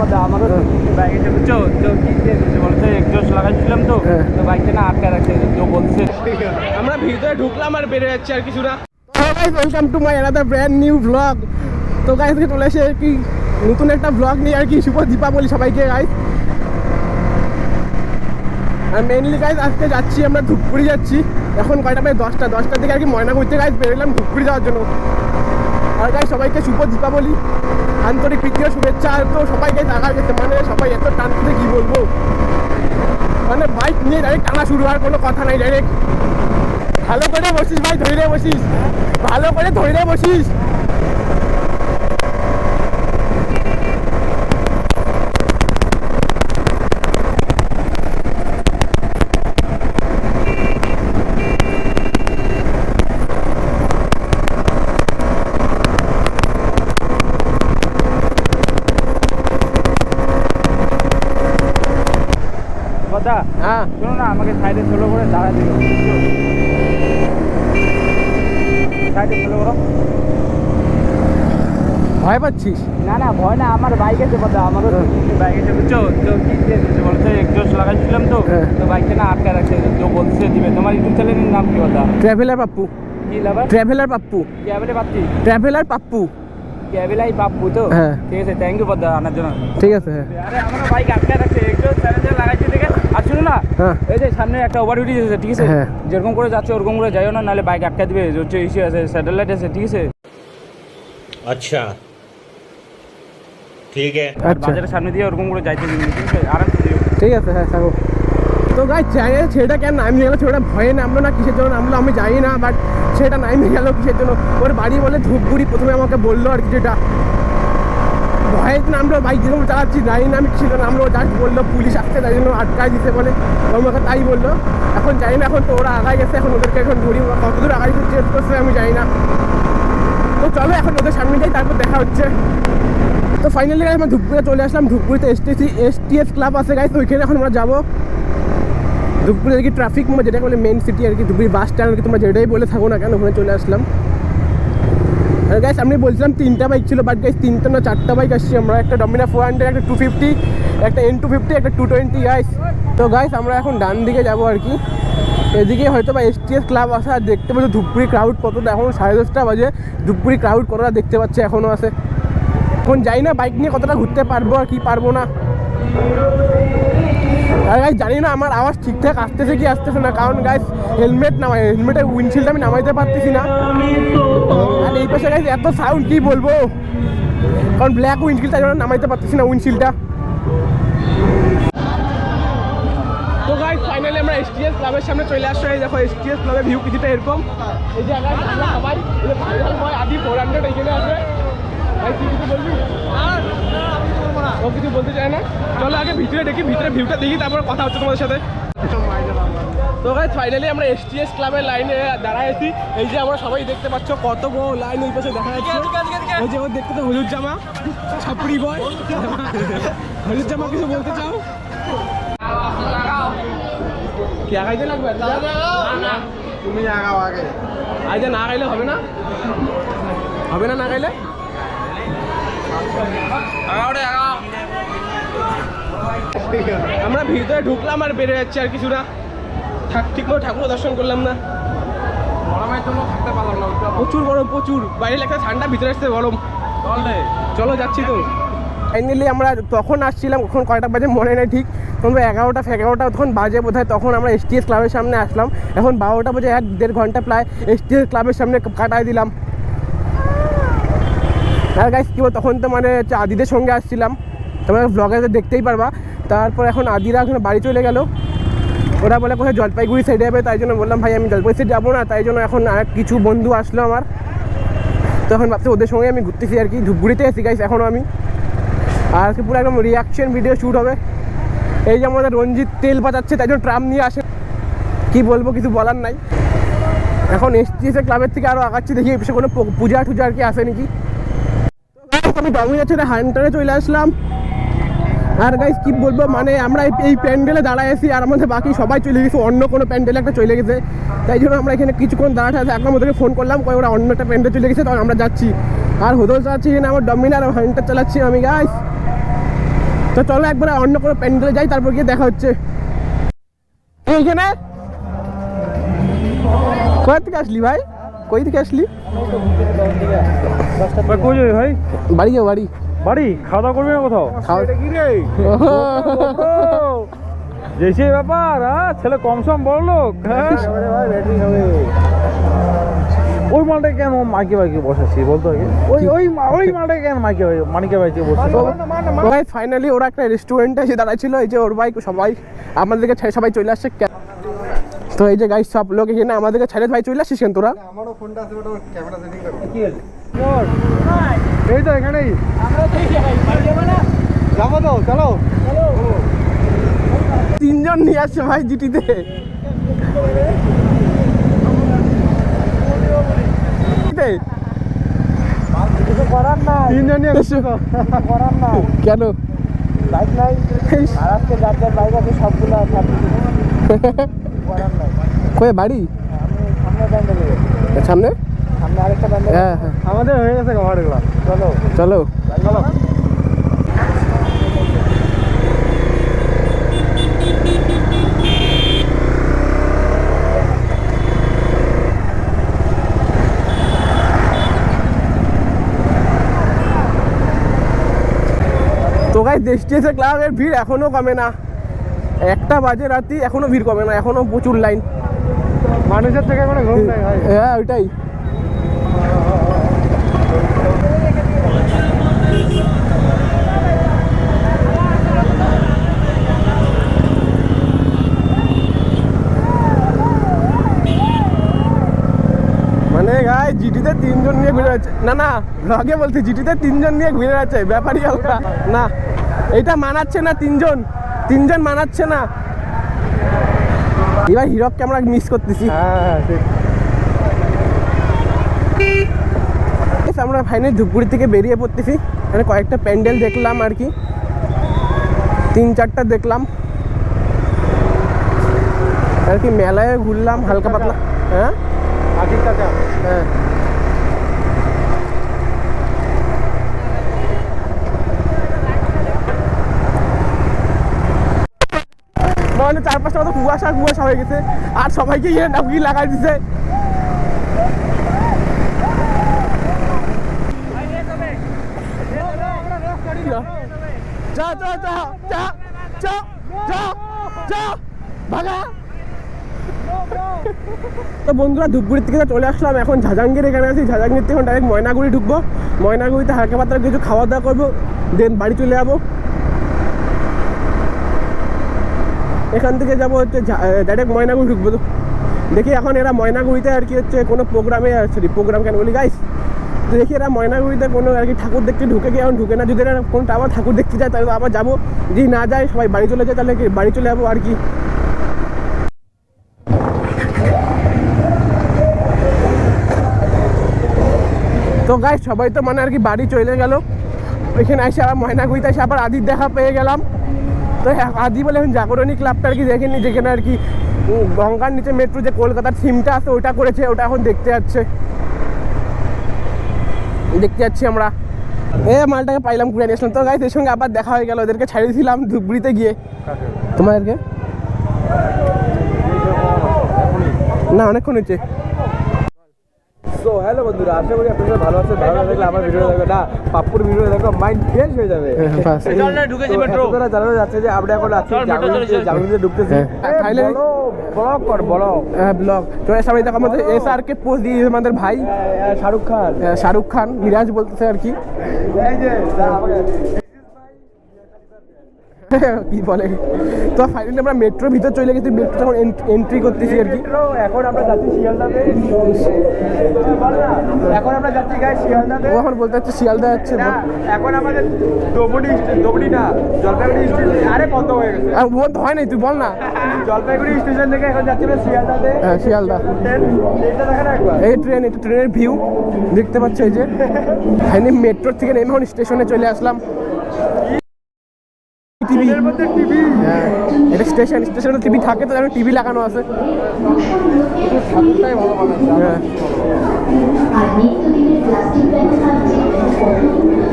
কথা আমারও বাইক এসে তো দিয়েছে লাগাইছিলাম তো হ্যাঁ। তো বাইকটা না আটকে রাখছে তো বলছে। আমরা ভিতরে ঢুকলাম আর যাচ্ছি আর কিছু না welcome to my brand new blog তো গাইস চলে এসে কি নতুন একটা ব্লগ নিয়ে আর কি শুভ দীপাবলি সবাইকে গাইস আর মেনলি গাইস আজকে যাচ্ছি আমরা ধূপগুড়ি যাচ্ছি। এখন কয়টা প্রায় দশটা দশটার দিকে আর কি ময়না করতে গাইস বেরোলাম ধূপগুড়ি যাওয়ার জন্য। আর গাই সবাইকে শুভ দীপাবলি, আন্তরিক প্রীতীয় শুভেচ্ছা, আর তো সবাইকে দেখা গেছে মানে সবাই এত টানতে কি বলব? মানে বাইক নিয়ে ডাইরেক্ট টানা শুরু হওয়ার কোনো কথা নাই ডাইরেক্ট ভালো করে বসিস ভাই ধরে বসিস। ভালো করে ধরে বসিস কথা হ্যাঁ। শোনো না আমাকে সাইডে স্লো করে দাঁড়া দিও। সাইডে স্লো করো। ভয় পাচ্ছিস? না না ভয় না আমার বাইক আছে কথা আমারও বাইক আছে বুঝছ? তো কি দিয়েছে বলছে একজোস লাগাইছিলাম তো হ্যাঁ। তো বাইকটা না আটকে রাখছে তো বলছে দিবে। তোমার ইউটিউব চ্যানেলের নাম কি কথা ট্রাভেলার পাপ্পু। কি লাভার ট্রাভেলার পাপ্পু। ক্যাবেলে পাচ্ছি ট্রাভেলার পাপ্পু। ক্যাবেলাই পাপ্পু তো? হ্যাঁ। ঠিক আছে থ্যাংক ইউ পদ্মা আনার জন্য। ঠিক আছে হ্যাঁ। আরে আমার বাইক আটকে রাখছে একটু চ্যালেঞ্জে লাগাইছে দেখে আর শুনো না হ্যাঁ। এই যে সামনে একটা ওভারব্রিজ আছে ঠিক আছে? হ্যাঁ। যেরকম করে যাচ্ছে ওরকম করে যাইও না নাহলে বাইক আটকা দিবে হচ্ছে আছে স্যাটেলাইট আছে ঠিক আছে? আচ্ছা।, আচ্ছা। সামনে দিয়ে ওরকম করে ঠিক আছে? ঠিক আছে হ্যাঁ ছেলেটা কেন নামিয়ে ভয়ে নামলো না কিসের জন্য? নামলো আমি জানি না বাট সেটা নামিয়ে গেল কিসের জন্য? ওর বাড়ি বলে ধূপগুড়ি প্রথমে আমাকে বলল আর কিছুটা ভয়ে তো নামলো বাইক যেরকম চালাচ্ছি জানি না, আমি জন্য নামলো জাস্ট বলল, পুলিশ আসছে, তাই জন্য আটকায় দিতে বলে। আমাকে তাই বলল, এখন জানি না, এখন তো ওরা আগায় গেছে, এখন ওদেরকে এখন ঘুরি ওরা কত দূর আগাই চেক করছে, আমি জানি না। তো চলো, এখন ওদের সামনে যাই, তারপর দেখা হচ্ছে। তো ফাইনালি আমরা ধূপগুড়ে চলে আসলাম, ধূপগুড়িতে এসটিসি এসটিএস ক্লাব আছে গাইস তো ওইখানে এখন আমরা যাব। ধূপগুড়ি আর কি ট্রাফিক যেটা বলে মেন সিটি আর কি, ধূপগুড়ি বাস স্ট্যান্ড আর কি, তোমরা যেটাই বলে থাকো না কেন, ওখানে চলে আসলাম। গাইস আমি বলছিলাম তিনটা বাইক ছিল বাট গাইস তিনটা না চারটা বাইক আসছি। আমরা একটা ডমিনা ফোর হান্ড্রেড একটা টু ফিফটি একটা এন টু ফিফটি একটা টু টোয়েন্টি গাইস তো গাইস আমরা এখন ডান দিকে যাব আর কি। এদিকে হয়তো বা এসটিএস ক্লাব আছে আর দেখতে পাচ্ছি ধূপগুড়ি ক্রাউড কতটা। এখন সাড়ে দশটা বাজে, ধূপগুড়ি ক্রাউড কতটা দেখতে পাচ্ছে এখনও আছে। এখন যাই না বাইক নিয়ে কতটা ঘুরতে পারব আর কি পারব না। আর গাইজ জানি না আমার আওয়াজ ঠিকঠাক আসতেছে কি আসতেছে না, কারণ গাইজ হেলমেট নামাই হেলমেটের উইন্ডশিল্ড আমি নামাইতে পারতেছি না। পাশে গাইজ এত সাউন্ড কি বলব? কারণ ব্ল্যাক উইন্ডশিল্ড তাই নামাইতে পারতেছি না উইন্ডশিল্ডটা তো গাইজ ফাইনালি আমরা এসটিএস ক্লাবের সামনে চলে আসছো। দেখো এসটিএস ক্লাবের ভিউ কিছুটা এরকম। এই যে সবাই আদি ফোর হান্ড্রেড এখানে আছে ভাই, তুই কিছু বলবি? ও কিছু বলতে চায় না? চলো আগে ভিতরে দেখি, ভিতরে ভিউটা দেখি, তারপর কথা হচ্ছে তোমাদের সাথে। তো গাইজ ফাইনালি আমরা এসটিএস ক্লাবের লাইনে দাঁড়াইছি এই যে আমরা সবাই দেখতে পাচ্ছ কত বড় লাইন ওই পাশে দেখা যাচ্ছে। ওই যে ও দেখতে তো হলুদ জামা ছাপড়ি বয় হলুদ জামা কিছু বলতে চাও? কি আগাইতে লাগবে? তুমি আগাও আগে। আজ না গাইলে হবে না? হবে না না গাইলে আমরা ভিতরে ঢুকলাম আর বেড়ে যাচ্ছি আর কিছু না। থাক ঠিক মতো ঠাকুর দর্শন করলাম না। গরমের জন্য থাকতে পারলাম না প্রচুর গরম প্রচুর। বাইরে একটা ঠান্ডা ভিতরে আসতে গরম। চলো যাচ্ছি তো। ফাইনালি আমরা তখন আসছিলাম কখন কয়টা বাজে মনে নেই ঠিক। তখন এগারোটা এগারোটা তখন বাজে বোধ তখন আমরা এসটিএস ক্লাবের সামনে আসলাম। এখন বারোটা বাজে এক দেড় ঘণ্টা প্রায় এসটিএস ক্লাবের সামনে কাটাই দিলাম। আর গাইস কী তখন তো মানে হচ্ছে আদিদের সঙ্গে আসছিলাম। তোমরা ব্লগে দেখতেই পারবা। তারপর এখন আদিরা এখন বাড়ি চলে গেল। ওরা বলে কোথায় জলপাইগুড়ি সাইডে যাবে, তাই জন্য বললাম, ভাই, আমি জলপাইগুড়ি সাইড যাব না। তাই জন্য এখন আর কিছু বন্ধু আসলো আমার। তখন ভাবছি ওদের সঙ্গে আমি ঘুরতেছি আর কি। ধূপগুড়িতে এসি গাইস এখনও আমি। আর আজকে পুরো একদম রিয়াকশন ভিডিও শ্যুট হবে। এই যে আমাদের রঞ্জিত তেল বাজাচ্ছে, তাই জন্য ট্রাম নিয়ে আসে। কি বলব, কিছু বলার নাই। এখন এসটিএসের ক্লাবের থেকে আরও আগাচ্ছি, দেখি এসে কোনো পূজা টুজা আর কি আসে নাকি। আমি ডমিনেশনে হান্টারে চলে আসলাম। আর গাইস কি বলব মানে আমরা এই- প্যান্ডেলে দাঁড়ায় আছি আর আমাদের বাকি সবাই চলে গেছে অন্য কোনো প্যান্ডেলে একটা চলে গেছে। তাই জন্য আমরা এখানে কিছুক্ষণ দাঁড়াতে আছে একদম ওদেরকে ফোন করলাম কই ওরা অন্য একটা প্যান্ডেল চলে গেছে তখন আমরা যাচ্ছি। আর হোদল চালাচ্ছি এখানে আমার ডমিনার হান্টার চালাচ্ছি আমি গাইস তো চলো একবার অন্য কোনো প্যান্ডেলে যাই তারপর গিয়ে দেখা হচ্ছে। এইখানে? কোথা থেকে আসলি ভাই? কই থেকে আসলি? ভাই? বাড়ি যাও বাড়ি। বাড়ি খাওয়া দাওয়া করবি না কোথাও? কি ব্যাপার হ্যাঁ ছেলে কম সম বড় লোক হ্যাঁ? ওই মালটা কেন মাইকে বাইকে বসাচ্ছি বলতো আগে? ওই ওই ওই মালটা কেন মাইকে মানিকে বাইকে বসে ভাই ফাইনালি ওরা একটা রেস্টুরেন্টে এসে দাঁড়াচ্ছিল এই যে ওর বাইক সবাই আমাদেরকে ছেড়ে সবাই চলে আসছে। তো এই যে গাইস সব লোক এখানে আমাদেরকে ছেড়ে ভাই চলে আসছিস কেন তোরা? আমারও ফোনটা আছে ওটা ক্যামেরা সেটিং করো। এই তো এখানেই। যাব তো চলো। তিনজন নিয়ে আসছে ভাই জিটিতে। তিনজন নিয়ে আসছে। করার না কেন? বাইক নাই। আর আজকে যার যার বাইক আছে সবগুলো কয়ে বাড়ি? সামনে? হ্যাঁ হ্যাঁ। আমাদের হয়ে গেছে কভার এগুলো চলো। চলো। চলো। তো গাই দেশটিএসে ক্লাবের ভিড় এখনও কমে না। একটা বাজে রাতি এখনও ভিড় কমে না এখনও প্রচুর লাইন মানুষের থেকে ভাই। হ্যাঁ ওইটাই। মানে গাই জিটিতে তিনজন নিয়ে ঘুরে যাচ্ছে না না ব্লগে বলতে জিটিতে তিনজন নিয়ে ঘুরে যাচ্ছে ব্যাপারই আমরা না এটা মানাচ্ছে না তিনজন। তিনজন মানাচ্ছে না। এবার হিরককে আমরা মিস করতেছি। হ্যাঁ আমরা ফাইনালি ধূপগুড়ি থেকে বেরিয়ে পড়তেছি। মানে কয়েকটা প্যান্ডেল দেখলাম আর কি। তিন চারটা দেখলাম। আর কি মেলায় ঘুরলাম হালকা পাতলা। হ্যাঁ? আকিব চাচা হ্যাঁ। মানে চার পাঁচটা মতো কুয়াশা কুয়াশা হয়ে গেছে। আর সবাইকে ইয়ে ডাকি লাগাই দিছে? যা, ভাগা। তো বন্ধুরা, ধূপগুড়ির থেকে চলে আসলাম। এখন ঝাজাঙ্গির এখানে আছি। ঝাজাঙ্গির থেকে ডাইরেক্ট ময়নাগুড়ি ঢুকবো। ময়নাগুড়িতে হালকা পাতলা কিছু খাওয়া দাওয়া করব দেন বাড়ি চলে যাব। এখান থেকে যাব হচ্ছে ডাইরেক্ট ময়নাগুড়ি ঢুকবো তো। দেখি এখন এরা ময়নাগুড়িতে আর কি হচ্ছে কোনো প্রোগ্রামে সরি প্রোগ্রাম কেন বলি গাইস তো দেখি এরা ময়নাগুড়িতে কোনো আর কি ঠাকুর দেখতে ঢুকে গিয়ে এখন ঢুকে না? যদি এরা কোনটা আবার ঠাকুর দেখতে যায়, তাহলে আবার যাব। যদি না যায়, সবাই বাড়ি চলে যায়, তাহলে বাড়ি চলে যাব আর কি? গাই সবাই তো মানে আর কি বাড়ি চলে গেল। এখানে এসে আবার ময়নাগুড়িতে এসে আবার আদির দেখা পেয়ে গেলাম। তো হ্যাঁ, আদি বলে এখন জাগরণী ক্লাবটা আর কি দেখেনি যেখানে আর কি গঙ্গার নিচে মেট্রো যে কলকাতার থিমটা আছে ওটা করেছে ওটা এখন দেখতে যাচ্ছে। দেখতে যাচ্ছি আমরা। এ মালটাকে পাইলাম ঘুরে নিয়ে আসলাম। তো গাইস এর সঙ্গে আবার দেখা হয়ে গেল ওদেরকে ছাড়িয়ে দিলাম ধুবড়িতে গিয়ে। তোমাদেরকে? না অনেকক্ষণ হচ্ছে তো হ্যালো বন্ধুরা আশা করি আপনারা ভালো আছেন ভালো লাগলে আমার ভিডিও দেখো না পাপ্পুর ভিডিও দেখো মাইন্ড ফ্রেশ হয়ে যাবে। ঢুকেছি মেট্রো এতটা জানানো যাচ্ছে যে আমরা এখন আছি জাগরণীতে ঢুকতেছি। হ্যাঁ, ব্লগ কর ব্লগ হ্যাঁ ব্লগ তো এর সামনে দেখো আমাদের এস আর কে পোস্ট দিয়ে আমাদের ভাই। শাহরুখ খান। শাহরুখ খান মিরাজ বলতেছে আর কি। কি বলে? তো ফাইনালি আমরা মেট্রোর ভিতর চলে গেছি মেট্রো যখন এন্ট্রি করতেছি আর কি। এখন আমরা যাচ্ছি শিয়ালদাতে। এখন আমরা যাচ্ছি গাই শিয়ালদাতে। ও এখন বলতে হচ্ছে শিয়ালদা যাচ্ছে এখন আমাদের ডোবনি ডোবনি না জলপাইগুড়ি স্টেশন। আরে বন্ধ হয়ে গেছে। আর বন্ধ হয় নাই তুই বল না। জলপাইগুড়ি স্টেশন থেকে এখন যাচ্ছি আমরা শিয়ালদাতে। হ্যাঁ শিয়ালদা। এই ট্রেন এটা ট্রেনের ভিউ দেখতে পাচ্ছ এই যে। ফাইনালি মেট্রোর থেকে নেমে এখন স্টেশনে চলে আসলাম। মধ্যে টিভি। হ্যাঁ। এটা স্টেশন স্টেশনে টিভি থাকে তো যেন টিভি লাগানো আছে। হ্যাঁ।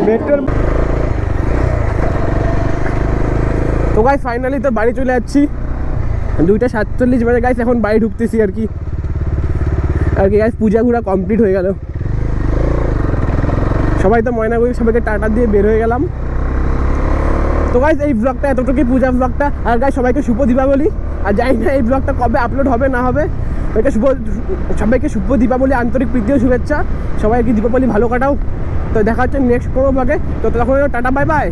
মেট্রোর তো গাইস ফাইনালি তো বাড়ি চলে যাচ্ছি। দুইটা সাতচল্লিশ বাজে। গাইস এখন বাড়ি ঢুকতেছি আর কি। আর কি গাইস পূজা ঘুরা কমপ্লিট হয়ে গেল। সবাই তো ময়নাগুড়ি সবাইকে টাটা দিয়ে বের হয়ে গেলাম। তো গাইজ এই ব্লগটা এতটুকুই, পূজা ব্লগটা আর গাই সবাইকে শুভ দীপাবলি। আর যাই না এই ব্লগটা কবে আপলোড হবে, না হবে। সবাইকে শুভ সবাইকে শুভ দীপাবলি, আন্তরিক প্রীতি ও শুভেচ্ছা। সবাইকে দীপাবলি ভালো কাটাও। তো দেখা হচ্ছে নেক্সট কোনো ব্লগে তো তখন টাটা বাই বাই